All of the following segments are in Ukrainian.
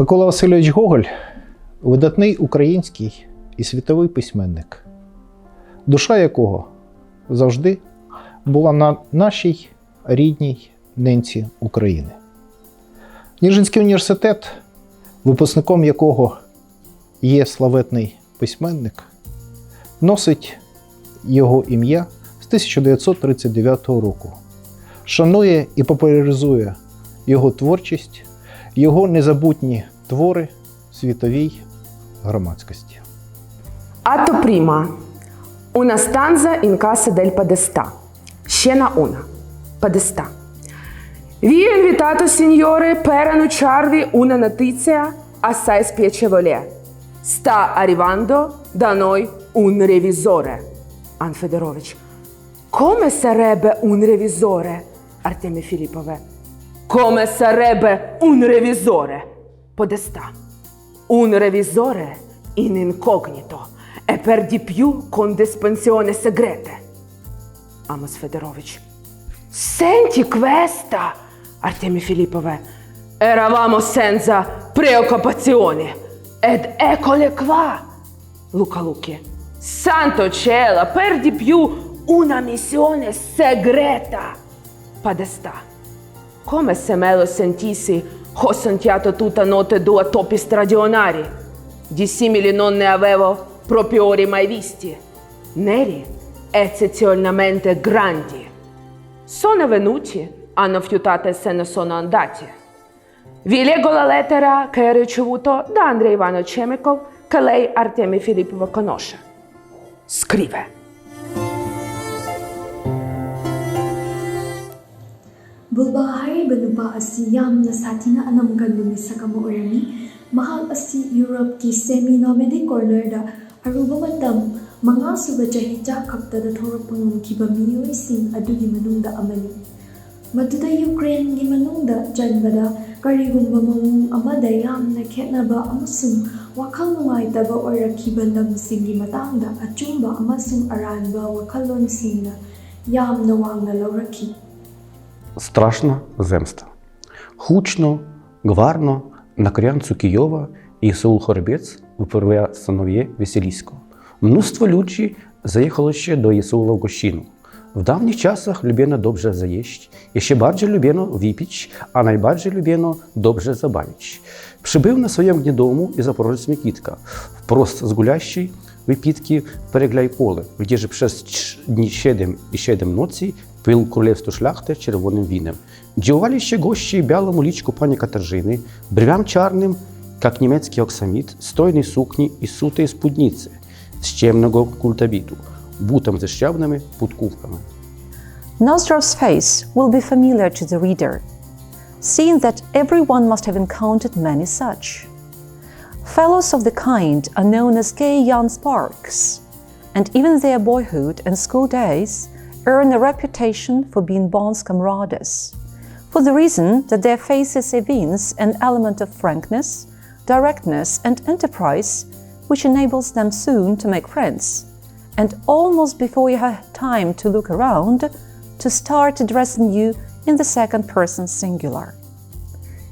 Микола Васильович Гоголь видатний український і світовий письменник, душа якого завжди була на нашій рідній ненці України. Ніжинський університет, випускником якого є славетний письменник, носить його ім'я з 1939 року, шанує і популяризує його творчість, його незабутні твори світовій громадськості. Atto prima, una stanza in casa del Podestà. Scena 1. Podestà. Vi invitato, signore, per annunciarvi una notizia assai spiacevole. Sta arrivando da noi un revisore. An Come sarebbe un revisore? Artemio Filippove. Come sarebbe un revisore? Podestà. Un revisore in incognito e per di più con dispensione segrete. Amos Fedorovich. Senti questa, Artemio Filippove. Eravamo senza preoccupazioni ed eccole qua. Luca Lucchi. Santo cielo, per di più una missione segreta. Padestà. Come se me lo sentissi, ho sentiato tutta notte due topi stradionari. Di simili non ne avevo proprio ori mai visti. Neri, eccezionalmente grandi. Sono venuti, hanno fiutato e se ne sono andati. Vi leggo la lettera che ho ricevuto da Andrei Ivano Cemikov, che lei Artemio Filippovo conosce. Scrive. bulbahari banuba asi yamna sathina anamgan numisakamo orami mahal asi Europe ki semi nomadic corner da aruba matam mga suba jahija khapta da thorakpa ngumkiba miyoising adugi manungda amani. Maduda Ukraine gi manungda janbada karigumba mawung amada yamna khetnaba amasung wakhal nungaitaba oirakhiba lamsingi matangda achumba amasung aranba wakhalonsingna yamna wangna laurakhi Страшна земста. Хучно, гварно, на корянцу Києва і Сеул Хоробець виправляє станов'є Веселісько. Mnóstwo ludzi zajechało się do Jesuła Gościnu. W dawnych czasach lubiono dobrze zajeść, jeszcze bardziej lubiono wypić, a najbardziej lubiono dobrze zabawić. Przybył na swoim gniedomu i zaporożec Mikitka, wprost z guлящей wypitki Pereglaj Pole, gdzie przez dni 7 i 7 nocy пил королевство шляхти червоним віном. Дівували ще гості білому лічку пані Катержини, бревям чарним, як німецький оксаміт, стойній сукні і сутої спудниці з чемного культабіту, бутом зі щавними путкувками. Nostrov's face will be familiar to the reader, seeing that everyone must have encountered many such. Fellows of the kind are known as gay young sparks, and even their boyhood and school days earn a reputation for being bonds camaradas, for the reason that their faces evince an element of frankness, directness, and enterprise which enables them soon to make friends, and almost before you have time to look around, to start addressing you in the second person singular.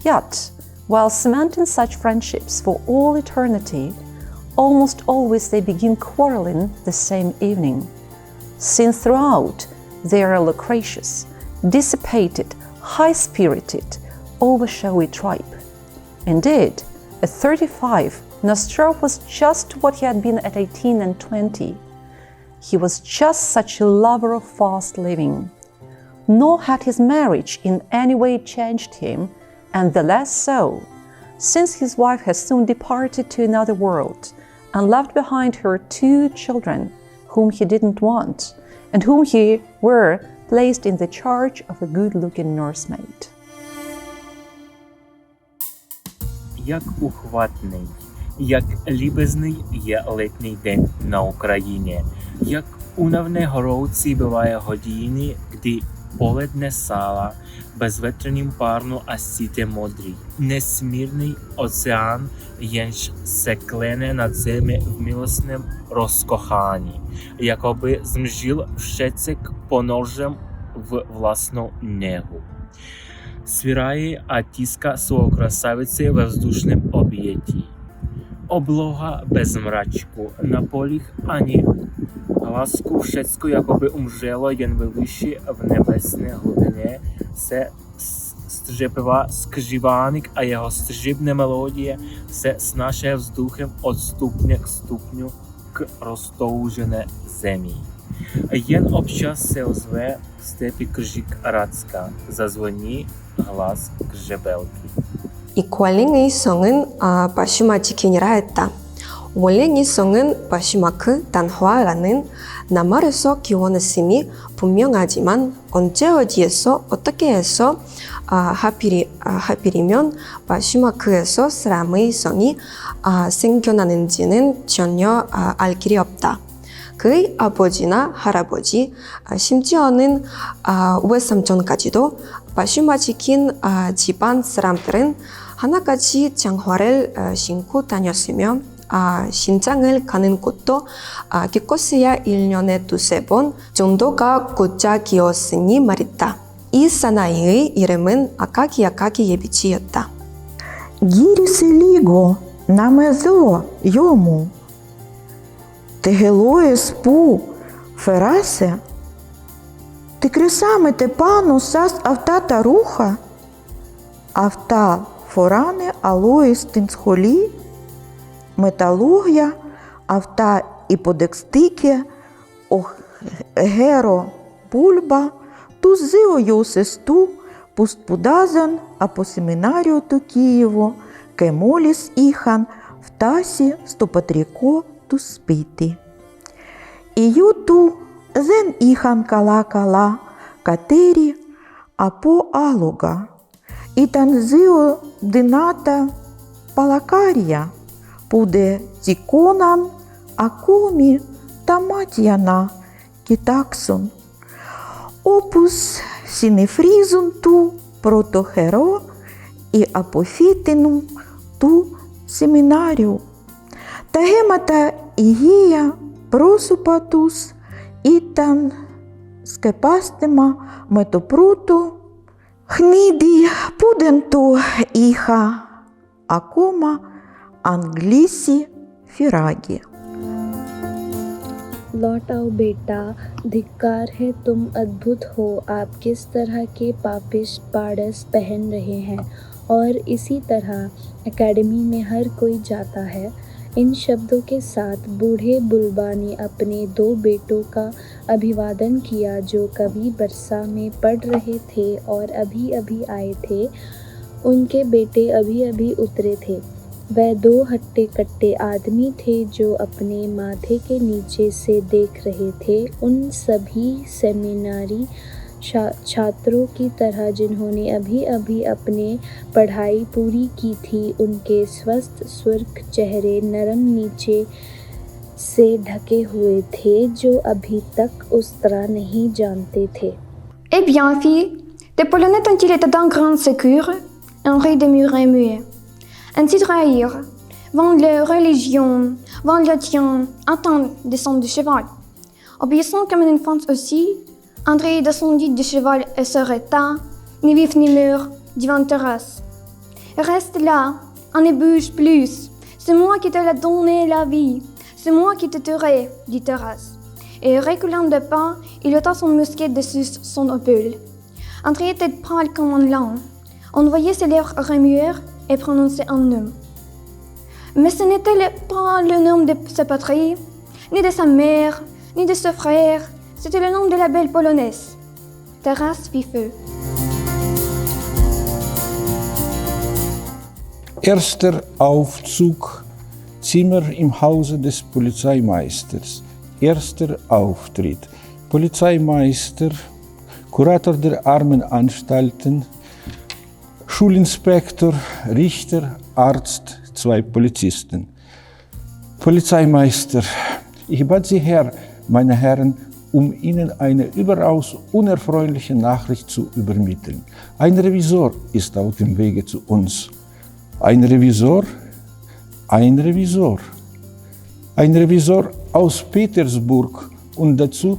Yet, while cementing such friendships for all eternity, almost always they begin quarreling the same evening, since throughout they are loquacious, dissipated, high spirited, overshowy tribe. Indeed, at 35, Nostrov was just what he had been at 18 and 20. He was just such a lover of fast living. Nor had his marriage in any way changed him, and the less so, since his wife has soon departed to another world and left behind her two children whom he didn't want and whom he were placed in the charge of a good looking nursemaid. як ухватний, як лібезний є літній день на Україні, як унавне горовці буває години, gdy поледне сала, безветренім парну а сіте модрій, несмірний оцеан єнж секлене над земи в милоснем розкоханні, якоби змжіл všecek поножем в власну негу. свирає оттиска свого красавиці в воздушнім об'єтті. Облога без мрачку, на поліх ані гласку všecko jakoby umřelo, jen výši v nebesné hlubině se střepeva skřivánek a jeho střibné melodie se snaše vzduchem od stupně k stupňu k roztoužené zemi. Jen občas se ozve v stepy kržik Racka, zazvoní hlas grzebelki. 이퀄링의 성은 아, 바슈마치킨이라 했다. 원래 이 성은 바슈마크 단화라는 나말에서 기원했음이 분명하지만 언제 어디에서 어떻게 해서 아, 하필이, 아, 하필이면 바슈마크에서 사람의 성이 아, 생겨나는지는 전혀 아, 알 길이 없다. 그의 아버지나 할아버지, 아, 심지어는 아, 외삼촌까지도 바슈마치킨 아, 집안 사람들은 하나같이 장화를 아, 신고 다녔으며 아, 신장을 가는 곳도 아, 기껏해야 1년에 두세 번 정도가 고짝이었으니 말이다. 이 사나이의 이름은 아카기 아카기 예비치였다. Гіріси ліго, намезо йому. Тегелоє спу, ферасе. Ти кресами те пану сас автата руха, авта форане алоїс тинсхолі, металургія, авта іподекстике, охеро пульба, тузио йосесту, пустпудазан, апо семинаріо ту Києво, кемоліс іхан, втасі стопатріко ту спити. Ію зен іхан кала кала, катері, апо алога, і танзио дината палакарія, пуде тіконан, акумі та матяна, кітаксон. Опус синефрізум ту протохеро і апофітинум ту семінаріу. Та гемата ігія просупатус ітан скепастема метопруту Hnidii пуденту iha акома anglisi firagi. लौट आओ बेटा धिक्कार है, तुम अद्भुत हो। आप किस तरह के पापिश पाड़स पहन रहे हैं? और इसी तरह एकेडमी में हर कोई जाता है। इन शब्दों के साथ बूढ़े बुलबा ने अपने दो बेटों का अभिवादन किया जो कभी बरसा में पढ़ रहे थे और अभी अभी आए थे। उनके बेटे अभी अभी उतरे थे। वह दो हट्टे कट्टे आदमी थे जो अपने माथे के नीचे से देख रहे थे। उन सभी सेमिनारी छात्रों की तरह जिन्होंने अभी अभी अपने पढ़ाई पूरी की थी उनके स्वस्थ सुर्ख चेहरे नरम नीचे से ढके हुए थे जो अभी तक उस तरह नहीं जानते थे Eh bien, fille, tes Polonais ont-ils été d'un grand secours Henri de Muret muet. Ainsi trahir, vendre leur religion, vendre le tien, attendre descendre du cheval. Obéissant comme une enfant aussi, André descendit du cheval et s'arrêta, ni vif ni mûr, devant terrasse. Reste là, ne bouge plus. C'est moi qui te l'ai donné la vie. C'est moi qui te tuerai, dit Terrasse. Et reculant de pas, il ôta son mousquet dessus son épaule. André était pâle comme un lion. On voyait ses lèvres remuer et prononcer un nom. Mais ce n'était pas le nom de sa patrie, ni de sa mère, ni de ses frères. C'était le nom de la belle polonaise. Terrasse fit feu. Erster Aufzug Zimmer im Hause des Polizeimeisters. Erster Auftritt. Polizeimeister, Kurator der Armenanstalten, Schulinspektor, Richter, Arzt, zwei Polizisten. Polizeimeister, ich bat Sie her, meine Herren, um Ihnen eine überaus unerfreuliche Nachricht zu übermitteln. Ein Revisor ist auf dem Wege zu uns. Ein Revisor, ein Revisor, ein Revisor aus Petersburg und dazu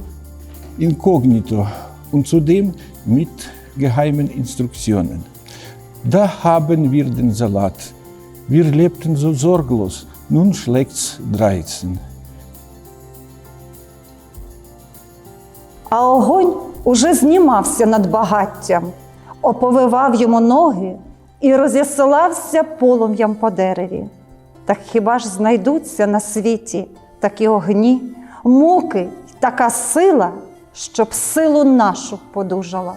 inkognito und zudem mit geheimen Instruktionen. Da haben wir den Salat. Wir lebten so sorglos. Nun schlägt's 13. А огонь уже знімався над багаттям, оповивав йому ноги і розясилався полум'ям по дереві. Так хіба ж знайдуться на світі такі огні, муки й така сила, щоб силу нашу подужала?